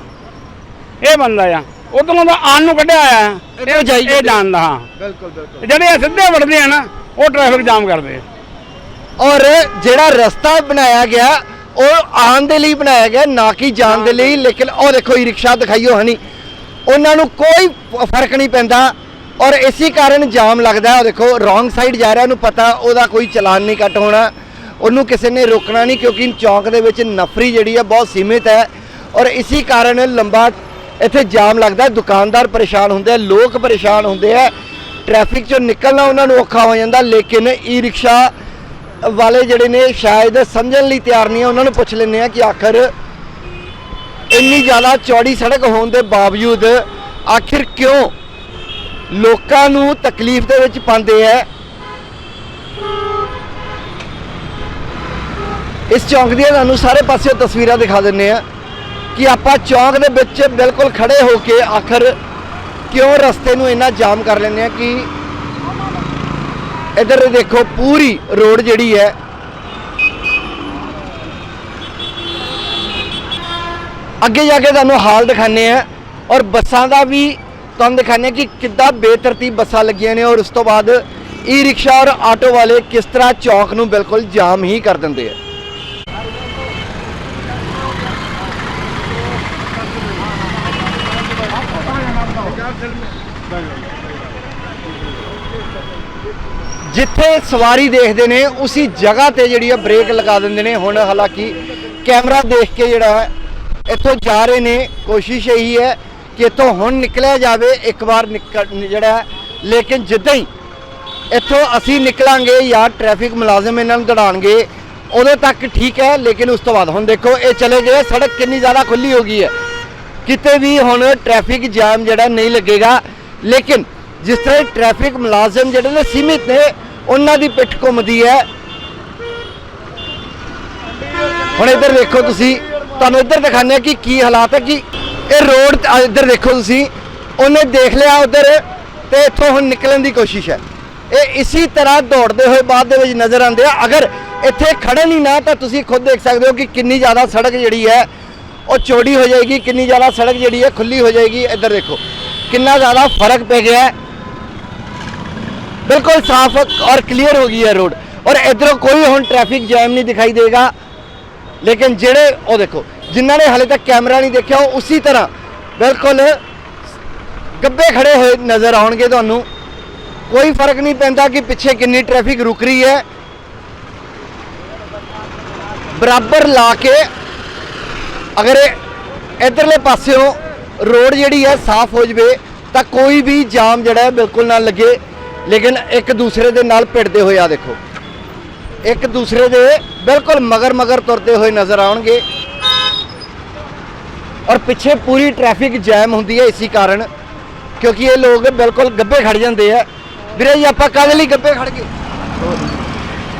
ਇਹ ਬੰਦਾ ਆ। ਉਧਰੋਂ ਦਾ ਆਣ ਨੂੰ ਕੱਢਿਆ ਆ ਇੱਧਰੋਂ ਜਾਈ ਇਹ ਜਾਣਦਾ ਹਾਂ। ਬਿਲਕੁਲ ਬਿਲਕੁਲ। ਜਿਹੜੇ ਇਹ ਸਿੱਧੇ ਵੜਦੇ ਆ ਨਾ ਉਹ ਟ੍ਰੈਫਿਕ ਜਾਮ ਕਰਦੇ ਆ। ਔਰ ਜਿਹੜਾ ਰਸਤਾ ਬਣਾਇਆ ਗਿਆ ਉਹ ਆਉਣ ਦੇ ਲਈ ਬਣਾਇਆ ਗਿਆ ਨਾ ਕਿ ਜਾਣ ਦੇ ਲਈ। ਲੇਕਿਨ ਉਹ ਦੇਖੋ ਇਹ ਰਿਕਸ਼ਾ ਦਿਖਾਈਓ ਹਨੀ। ਉਹਨਾਂ ਨੂੰ ਕੋਈ ਫ਼ਰਕ ਨਹੀਂ ਪੈਂਦਾ। ਔਰ ਇਸੇ ਕਾਰਨ ਜਾਮ ਲੱਗਦਾ ਹੈ। ਉਹ ਦੇਖੋ ਰੋਂਗ ਸਾਈਡ ਜਾ ਰਿਹਾ, ਉਹਨੂੰ ਪਤਾ ਉਹਦਾ ਕੋਈ ਚਲਾਨ ਨਹੀਂ ਕੱਟ ਹੋਣਾ। ਉਹਨੂੰ ਕਿਸੇ ਨੇ ਰੋਕਣਾ ਨਹੀਂ, ਕਿਉਂਕਿ ਚੌਂਕ ਦੇ ਵਿੱਚ ਨਫਰੀ ਜਿਹੜੀ ਹੈ ਬਹੁਤ ਸੀਮਿਤ ਹੈ। ਔਰ ਇਸੇ ਕਾਰਨ ਲੰਬਾ ਇੱਥੇ ਜਾਮ ਲੱਗਦਾ ਦੁਕਾਨਦਾਰ ਪਰੇਸ਼ਾਨ ਹੁੰਦੇ ਆ, ਲੋਕ ਪਰੇਸ਼ਾਨ ਹੁੰਦੇ ਆ। ਟ੍ਰੈਫਿਕ ਚੋਂ ਨਿਕਲਣਾ ਉਹਨਾਂ ਨੂੰ ਔਖਾ ਹੋ ਜਾਂਦਾ, ਲੇਕਿਨ ਈ ਰਿਕਸ਼ਾ ਵਾਲੇ ਜਿਹੜੇ ਨੇ, ਸ਼ਾਇਦ ਸਮਝਣ ਲਈ ਤਿਆਰ ਨਹੀਂ ਆ, ਉਹਨਾਂ ਨੂੰ ਪੁੱਛ ਲੈਂਦੇ ਆ ਕਿ ਆਖਰ ਇੰਨੀ ਜ਼ਿਆਦਾ ਚੌੜੀ ਸੜਕ ਹੋਣ ਦੇ ਬਾਵਜੂਦ ਆਖਿਰ ਕਿਉਂ ਲੋਕਾਂ ਨੂੰ ਤਕਲੀਫ ਦੇ ਵਿੱਚ ਪਾਉਂਦੇ ਆ ਇਸ ਚੌਂਕ ਦੀਆਂ ਤੁਹਾਨੂੰ ਸਾਰੇ ਪਾਸਿਓਂ ਤਸਵੀਰਾਂ ਦਿਖਾ ਦਿੰਨੇ ਆ ਕਿ ਆਪਾਂ ਚੌਂਕ ਦੇ ਵਿੱਚ ਬਿਲਕੁਲ ਖੜੇ ਹੋ ਕੇ ਆਖਰ ਕਿਉਂ ਰਸਤੇ ਨੂੰ ਇੰਨਾ ਜਾਮ ਕਰ ਲੈਂਦੇ ਆ ਕਿ ਇੱਧਰ ਦੇਖੋ ਪੂਰੀ ਰੋਡ ਜਿਹੜੀ ਹੈ। ਅੱਗੇ ਜਾ ਕੇ ਤੁਹਾਨੂੰ ਹਾਲ ਦਿਖਾਣੇ ਆ ਔਰ ਬੱਸਾਂ ਦਾ ਵੀ ਤੁਹਾਨੂੰ ਦਿਖਾਣੇ ਆ ਕਿ ਕਿੱਦਾਂ ਬੇਤਰਤੀਬ ਬੱਸਾਂ ਲੱਗੀਆਂ ਨੇ ਔਰ ਉਸ ਤੋਂ ਬਾਅਦ ਈ ਰਿਕਸ਼ਾ ਔਰ ਆਟੋ ਵਾਲੇ ਕਿਸ ਤਰ੍ਹਾਂ ਚੌਕ ਨੂੰ ਬਿਲਕੁਲ ਜਾਮ ਹੀ ਕਰ ਦਿੰਦੇ ਆ। ਜਿੱਥੇ ਸਵਾਰੀ ਦੇਖਦੇ ਨੇ, ਉਸੇ ਜਗ੍ਹਾ ਤੇ ਜਿਹੜੀ ਆ ਬ੍ਰੇਕ ਲਗਾ ਦਿੰਦੇ ਨੇ। ਹੁਣ ਹਾਲਾਂਕਿ ਕੈਮਰਾ ਦੇਖ ਕੇ ਜਿਹੜਾ ਇੱਥੋਂ ਜਾ ਰਹੇ ਨੇ, ਕੋਸ਼ਿਸ਼ ਇਹੀ ਹੈ ਕਿ ਇੱਥੋਂ ਹੁਣ ਨਿਕਲਿਆ ਜਾਵੇ, ਇੱਕ ਵਾਰ ਨਿਕਲ, ਜਿਹੜਾ ਲੇਕਿਨ ਜਿੱਦਾਂ ਹੀ ਇੱਥੋਂ ਅਸੀਂ ਨਿਕਲਾਂਗੇ ਜਾਂ ਟ੍ਰੈਫਿਕ ਮੁਲਾਜ਼ਮ ਇਹਨਾਂ ਨੂੰ ਦੜਾਣਗੇ ਉਦੋਂ ਤੱਕ ਠੀਕ ਹੈ, ਲੇਕਿਨ ਉਸ ਤੋਂ ਬਾਅਦ ਹੁਣ ਦੇਖੋ, ਇਹ ਚਲੇ ਗਏ, ਸੜਕ ਕਿੰਨੀ ਜ਼ਿਆਦਾ ਖੁੱਲੀ ਹੋ ਗਈ ਹੈ। ਕਿਤੇ ਵੀ ਹੁਣ ਟ੍ਰੈਫਿਕ ਜਾਮ ਜਿਹੜਾ ਨਹੀਂ ਲੱਗੇਗਾ, ਲੇਕਿਨ ਜਿਸ ਤਰ੍ਹਾਂ ਟ੍ਰੈਫਿਕ ਮੁਲਾਜ਼ਮ ਜਿਹੜੇ ਨੇ ਸੀਮਿਤ ਨੇ, ਉਹਨਾਂ ਦੀ ਪਿੱਠ ਘੁੰਮਦੀ ਹੈ। ਹੁਣ ਇੱਧਰ ਵੇਖੋ ਤੁਸੀਂ, ਤੁਹਾਨੂੰ ਇੱਧਰ ਦਿਖਾਉਂਦੇ ਹਾਂ ਕਿ ਕੀ ਹਾਲਾਤ ਹੈ, ਕਿ ਇਹ ਰੋਡ ਇੱਧਰ ਦੇਖੋ ਤੁਸੀਂ। ਉਹਨੇ ਦੇਖ ਲਿਆ ਉੱਧਰ ਤੇ ਇੱਥੋਂ ਹੁਣ ਨਿਕਲਣ ਦੀ ਕੋਸ਼ਿਸ਼ ਹੈ। ਇਹ ਇਸੇ ਤਰ੍ਹਾਂ ਦੌੜਦੇ ਹੋਏ ਬਾਅਦ ਦੇ ਵਿੱਚ ਨਜ਼ਰ ਆਉਂਦੇ ਆ। ਅਗਰ ਇੱਥੇ ਖੜਨ ਹੀ ਨਾ, ਤਾਂ ਤੁਸੀਂ ਖੁਦ ਦੇਖ ਸਕਦੇ ਹੋ ਕਿ ਕਿੰਨੀ ਜ਼ਿਆਦਾ ਸੜਕ ਜਿਹੜੀ ਹੈ, ਉਹ ਚੌੜੀ ਹੋ ਜਾਏਗੀ, ਕਿੰਨੀ ਜ਼ਿਆਦਾ ਸੜਕ ਜਿਹੜੀ ਹੈ ਖੁੱਲੀ ਹੋ ਜਾਏਗੀ। ਇੱਧਰ ਦੇਖੋ, ਕਿੰਨਾ ਜ਼ਿਆਦਾ ਫ਼ਰਕ ਪੈ ਗਿਆ ਬਿਲਕੁਲ ਸਾਫ਼ ਔਰ ਕਲੀਅਰ ਹੋ ਗਈ ਹੈ ਰੋਡ ਔਰ ਇਧਰੋਂ ਕੋਈ ਹੁਣ ਟ੍ਰੈਫਿਕ ਜੈਮ ਨਹੀਂ ਦਿਖਾਈ ਦੇਗਾ। ਲੇਕਿਨ ਜਿਹੜੇ, ਉਹ ਦੇਖੋ, ਜਿਨ੍ਹਾਂ ਨੇ ਹਲੇ ਤੱਕ ਕੈਮਰਾ ਨਹੀਂ ਦੇਖਿਆ, ਉਹ ਉਸੇ ਤਰ੍ਹਾਂ ਬਿਲਕੁਲ ਗੱਬੇ ਖੜੇ ਹੋਏ ਨਜ਼ਰ ਆਉਣਗੇ ਤੁਹਾਨੂੰ। ਕੋਈ ਫ਼ਰਕ ਨਹੀਂ ਪੈਂਦਾ ਕਿ ਪਿੱਛੇ ਕਿੰਨੀ ਟ੍ਰੈਫਿਕ ਰੁਕ ਰਹੀ ਹੈ। ਬਰਾਬਰ ਲਾ ਕੇ ਅਗਰ ਇਧਰਲੇ ਪਾਸਿਓਂ ਰੋਡ ਜਿਹੜੀ ਹੈ ਸਾਫ਼ ਹੋ ਜਵੇ, ਤਾਂ ਕੋਈ ਵੀ ਜਾਮ ਜਿਹੜਾ ਹੈ ਬਿਲਕੁਲ ਨਾ ਲੱਗੇ। ਲੇਕਿਨ ਇੱਕ ਦੂਸਰੇ ਦੇ ਨਾਲ ਭਿੜਦੇ ਹੋਏ ਆ ਦੇਖੋ। ਇੱਕ ਦੂਸਰੇ ਦੇ ਬਿਲਕੁਲ ਮਗਰ ਮਗਰ ਤੁਰਦੇ ਹੋਏ ਨਜ਼ਰ ਆਉਣਗੇ। ਔਰ ਪਿੱਛੇ ਪੂਰੀ ਟ੍ਰੈਫਿਕ ਜੈਮ ਹੁੰਦੀ ਹੈ ਇਸੇ ਕਾਰਨ ਕਿਉਂਕਿ ਇਹ ਲੋਕ ਬਿਲਕੁਲ ਗੱਬੇ ਖੜ ਜਾਂਦੇ ਆ। ਵੀਰੇ ਜੀ ਆਪਾਂ ਕਾਹਦੇ ਲਈ ਗੱਬੇ ਖੜ ਗਏ?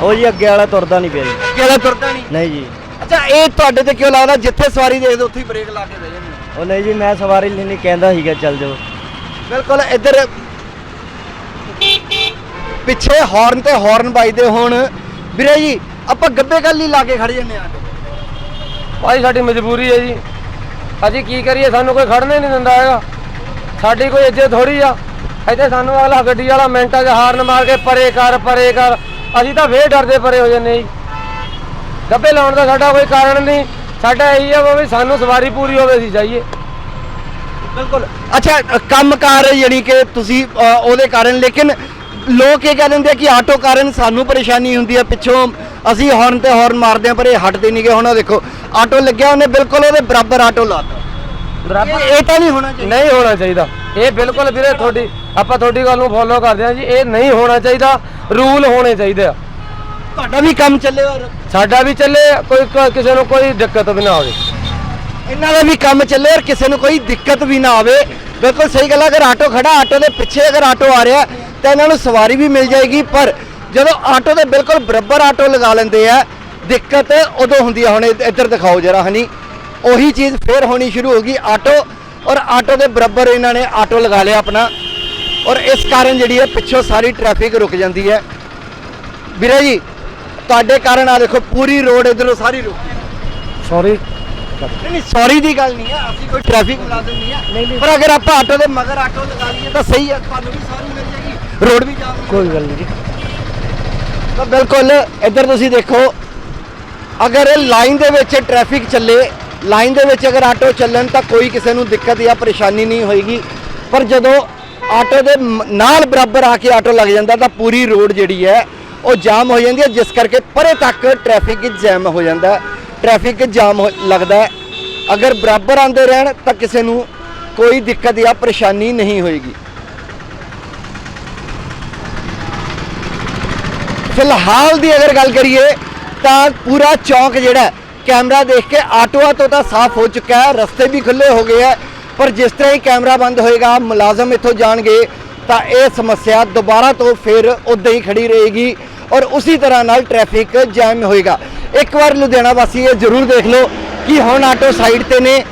ਉਹ ਜੀ ਅੱਗੇ ਵਾਲਾ ਤੁਰਦਾ ਨਹੀਂ ਪਿਆ ਜੀ। ਕਿਹੜਾ ਤੁਰਦਾ ਨਹੀਂ? ਨਹੀਂ ਜੀ। ਅੱਛਾ ਇਹ ਤੁਹਾਡੇ ਤੇ ਕਿਉਂ ਲੱਗਦਾ? ਜਿੱਥੇ ਸਵਾਰੀ ਦੇਖਦੇ ਉੱਥੇ ਹੀ ਬ੍ਰੇਕ ਲਾ ਕੇ ਬਹਿ ਜਾਂਦੇ? ਉਹ ਨਹੀਂ ਜੀ ਮੈਂ ਸਵਾਰੀ ਲਈ ਨਹੀਂ ਕਹਿੰਦਾ ਸੀਗਾ ਚੱਲ ਜਾਓ। ਬਿਲਕੁਲ ਇੱਧਰ ਪਿੱਛੇ ਹਾਰਨ ਤੇ ਹਾਰਨ ਵੱਜਦੇ ਹੋਣ ਵੀਰੇ ਜੀ ਆਪਾਂ ਗੱਬੇ ਗੱਲ ਹੀ ਲਾ ਕੇ ਖੜ ਜੰਨੇ ਆ ਭਾਈ ਸਾਡੀ ਮਜਬੂਰੀ ਹੈ ਜੀ। ਅਸੀਂ ਕੀ ਕਰੀਏ? ਸਾਨੂੰ ਕੋਈ ਖੜਨੇ ਨਹੀਂ ਦਿੰਦਾ ਹੈਗਾ। ਸਾਡੀ ਕੋਈ ਇੱਜ਼ਤ ਥੋੜੀ ਆ। ਇੱਥੇ ਸਾਨੂੰ ਅਗਲਾ ਗੱਡੀ ਵਾਲਾ ਮਿੰਟਾਂ 'ਚ ਹਾਰਨ ਮਾਰ ਕੇ ਪਰੇ ਕਰ ਪਰੇ ਕਰ। ਅਸੀਂ ਤਾਂ ਫੇਰ ਡਰਦੇ ਪਰੇ ਹੋ ਜੰਨੇ ਜੀ। ਗੱਬੇ ਲਾਉਣ ਦਾ ਸਾਡਾ ਕੋਈ ਕਾਰਨ ਨਹੀਂ। ਸਾਡਾ ਇਹੀ ਆ ਵੀ ਸਾਨੂੰ ਸਵਾਰੀ ਪੂਰੀ ਹੋਵੇ ਅਸੀਂ ਜਾਈਏ। ਬਿਲਕੁਲ। ਅੱਛਾ ਅ, ਕੰਮਕਾਰ ਜਿਹੜੀ ਕਿ ਤੁਸੀਂ ਅ, ਉਹਦੇ ਕਾਰਨ ਲੇਕਿਨ ਲੋਕ ਇਹ ਕਹਿ ਦਿੰਦੇ ਆ ਕਿ ਆਟੋ ਕਾਰਨ ਸਾਨੂੰ ਪਰੇਸ਼ਾਨੀ ਹੁੰਦੀ ਹੈ ਪਿੱਛੋਂ ਅਸੀਂ ਹਾਰਨ ਤੇ ਹਾਰਨ ਮਾਰਦੇ ਆ ਪਰ ਇਹ ਹਟਦੇ ਨਹੀਂਗੇ ਹੁਣ ਉਹ ਦੇਖੋ ਆਟੋ ਲੱਗਿਆ ਉਹਨੇ ਬਿਲਕੁਲ ਉਹਦੇ ਬਰਾਬਰ ਆਟੋ ਲਾਤਾ। ਬਰਾਬਰ? ਇਹ- ਤਾਂ ਨਹੀਂ ਹੋਣਾ ਚਾਹੀਦਾ। ਨਹੀਂ ਹੋਣਾ ਚਾਹੀਦਾ। ਇਹ ਬਿਲਕੁਲ ਵੀਰੇ ਤੁਹਾਡੀ ਆਪਾਂ ਤੁਹਾਡੀ ਗੱਲ ਨੂੰ ਫੋਲੋ ਕਰਦੇ ਹਾਂ ਜੀ ਇਹ ਨਹੀਂ ਹੋਣਾ ਚਾਹੀਦਾ। ਰੂਲ ਹੋਣੇ ਚਾਹੀਦੇ ਆ। ਤੁਹਾਡਾ ਵੀ ਕੰਮ ਚੱਲੇ ਔਰ ਸਾਡਾ ਵੀ ਚੱਲੇ ਕੋਈ ਕੋਈ- ਕਿਸੇ ਨੂੰ ਕੋਈ ਦਿੱਕਤ ਵੀ ਨਾ ਆਵੇ। ਇਹਨਾਂ ਦਾ ਵੀ ਕੰਮ ਚੱਲੇ ਔਰ ਕਿਸੇ ਨੂੰ ਕੋਈ ਦਿੱਕਤ ਵੀ ਨਾ ਆਵੇ। ਬਿਲਕੁਲ ਸਹੀ ਗੱਲ ਹੈ ਅਗਰ ਆਟੋ ਖੜਾ ਆਟੋ ਦੇ ਪਿੱਛੇ ਅਗਰ ਆਟੋ ਆ ਰਿਹਾ ਤਾਂ ਇਹਨਾਂ ਨੂੰ ਸਵਾਰੀ ਵੀ ਮਿਲ ਜਾਏਗੀ ਪਰ ਜਦੋਂ ਆਟੋ ਦੇ ਬਿਲਕੁਲ ਬਰਾਬਰ ਆਟੋ ਲਗਾ ਲੈਂਦੇ ਆ ਦਿੱਕਤ ਉਦੋਂ ਹੁੰਦੀ ਆ। ਹੁਣ ਇਧ- ਇੱਧਰ ਦਿਖਾਓ ਜਰਾ ਹਨੀ। ਉਹੀ ਚੀਜ਼ ਫੇਰ ਹੋਣੀ ਸ਼ੁਰੂ ਹੋ ਗਈ ਆਟੋ। ਔਰ ਆਟੋ ਦੇ ਬਰਾਬਰ ਇਹਨਾਂ ਨੇ ਆਟੋ ਲਗਾ ਲਿਆ ਆਪਣਾ। ਔਰ ਇਸ ਕਾਰਨ ਜਿਹੜੀ ਹੈ ਪਿੱਛੋਂ ਸਾਰੀ ਟ੍ਰੈਫਿਕ ਰੁਕ ਜਾਂਦੀ ਹੈ ਵੀਰੇ ਜੀ ਤੁਹਾਡੇ ਕਾਰਨ ਆ ਦੇਖੋ ਪੂਰੀ ਰੋਡ ਇਧਰੋਂ ਸਾਰੀ ਰੁਕ ਸੌਰੀ ਨਹੀਂ ਨਹੀਂ ਸੌਰੀ ਦੀ ਗੱਲ ਨਹੀਂ ਹੈ ਅਸੀਂ ਕੋਈ ਟ੍ਰੈਫਿਕ ਮੁਲਾਜ਼ਮ ਨਹੀਂ ਹੈ ਪਰ ਅਗਰ ਆਪਾਂ ਆਟੋ ਦੇ ਮਗਰ ਆਟੋ ਲਗਾ ਲਈਏ ਤਾਂ ਸਹੀ ਹੈ ਤੁਹਾਨੂੰ ਵੀ ਸੌਰੀ ਰੋਡ ਵੀ ਜਾਮ ਕੋਈ ਗੱਲ ਨਹੀਂ ਜੀ। ਤਾਂ ਬਿਲਕੁਲ ਇੱਧਰ ਤੁਸੀਂ ਦੇਖੋ, ਅਗਰ ਲਾਈਨ ਦੇ ਵਿੱਚ ਟ੍ਰੈਫਿਕ ਚੱਲੇ, ਲਾਈਨ ਦੇ ਵਿੱਚ ਅਗਰ ਆਟੋ ਚੱਲਣ ਤਾਂ ਕੋਈ ਕਿਸੇ ਨੂੰ ਦਿੱਕਤ ਜਾਂ ਪਰੇਸ਼ਾਨੀ ਨਹੀਂ ਹੋਏਗੀ। ਪਰ ਜਦੋਂ ਆਟੋ ਦੇ ਨਾਲ ਬਰਾਬਰ ਆ ਕੇ ਆਟੋ ਲੱਗ ਜਾਂਦਾ ਤਾਂ ਪੂਰੀ ਰੋਡ ਜਿਹੜੀ ਹੈ, ਉਹ ਜਾਮ ਹੋ ਜਾਂਦੀ ਹੈ, ਜਿਸ ਕਰਕੇ ਪਰੇ ਤੱਕ ਟ੍ਰੈਫਿਕ ਜੈਮ ਹੋ ਜਾਂਦਾ ਹੈ। ਟ੍ਰੈਫਿਕ ਜਾਮ ਹੋ- ਲੱਗਦਾ ਅਗਰ ਬਰਾਬਰ ਆਉਂਦੇ ਰਹਿਣ ਤਾਂ ਕਿਸੇ ਨੂੰ ਕੋਈ ਦਿੱਕਤ ਜਾਂ ਪਰੇਸ਼ਾਨੀ ਨਹੀਂ ਹੋਏਗੀ। ਫਿਲਹਾਲ ਦੀ ਅਗਰ ਗੱਲ ਕਰੀਏ ਤਾਂ ਪੂਰਾ ਚੌਂਕ ਜਿਹੜਾ ਕੈਮਰਾ ਦੇਖ ਕੇ ਆਟੋਆਂ ਤੋਂ ਤਾਂ ਸਾਫ਼ ਹੋ ਚੁੱਕਾ ਹੈ, ਰਸਤੇ ਵੀ ਖੁੱਲੇ ਹੋ ਗਏ ਹੈ, ਪਰ ਜਿਸ ਤਰ੍ਹਾਂ ਹੀ ਕੈਮਰਾ ਬੰਦ ਹੋਏਗਾ, ਮੁਲਾਜ਼ਮ ਇੱਥੋਂ ਜਾਣਗੇ, ਤਾਂ ਇਹ ਸਮੱਸਿਆ ਦੁਬਾਰਾ ਤੋਂ ਫਿਰ ਉਦਾਂ ਹੀ ਖੜੀ ਰਹੇਗੀ ਔਰ ਉਸੇ ਤਰ੍ਹਾਂ ਨਾਲ ਟ੍ਰੈਫਿਕ ਜੈਮ ਹੋਏਗਾ। ਇੱਕ ਵਾਰ ਲੁਧਿਆਣਾ ਵਾਸੀ ਇਹ ਜ਼ਰੂਰ ਦੇਖ ਲਓ ਕਿ ਹੁਣ ਆਟੋ ਸਾਈਡ ਤੇ ਨੇ,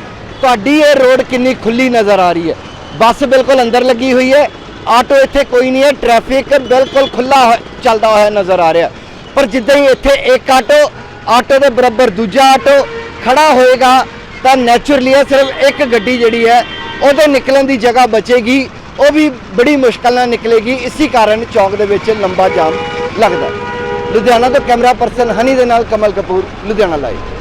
ਤੁਹਾਡੀ ਇਹ ਰੋਡ ਕਿੰਨੀ ਖੁੱਲੀ ਨਜ਼ਰ ਆ ਰਹੀ ਹੈ। ਬੱਸ ਬਿਲਕੁਲ ਅੰਦਰ ਲੱਗੀ ਹੋਈ ਹੈ ਆਟੋ ਇੱਥੇ ਕੋਈ ਨਹੀਂ ਹੈ ਟ੍ਰੈਫਿਕ ਬਿਲਕੁਲ ਖੁੱਲਾ ਚੱਲਦਾ ਹੋਇਆ ਨਜ਼ਰ ਆ ਰਿਹਾ। ਪਰ ਜਿੱਦਾਂ ਹੀ ਇੱਥੇ ਇੱਕ ਆਟੋ ਆਟੋ ਦੇ ਬਰਾਬਰ ਦੂਜਾ ਆਟੋ ਖੜਾ ਹੋਏਗਾ, ਤਾਂ ਨੇਚਰਲੀ ਸਿਰਫ ਇੱਕ ਗੱਡੀ ਜਿਹੜੀ ਹੈ, ਉਹਦੇ ਨਿਕਲਣ ਦੀ ਜਗ੍ਹਾ ਬਚੇਗੀ, ਉਹ ਵੀ ਬੜੀ ਮੁਸ਼ਕਲ ਨਾਲ ਨਿਕਲੇਗੀ, ਇਸੇ ਕਾਰਨ ਚੌਕ ਦੇ ਵਿੱਚ ਲੰਬਾ ਜਾਮ ਲੱਗਦਾ ਲੁਧਿਆਣਾ ਤੋਂ ਕੈਮਰਾ ਪਰਸਨ ਹਨੀ ਦੇ ਨਾਲ ਕਮਲ ਕਪੂਰ, ਲੁਧਿਆਣਾ ਲਾਈਵ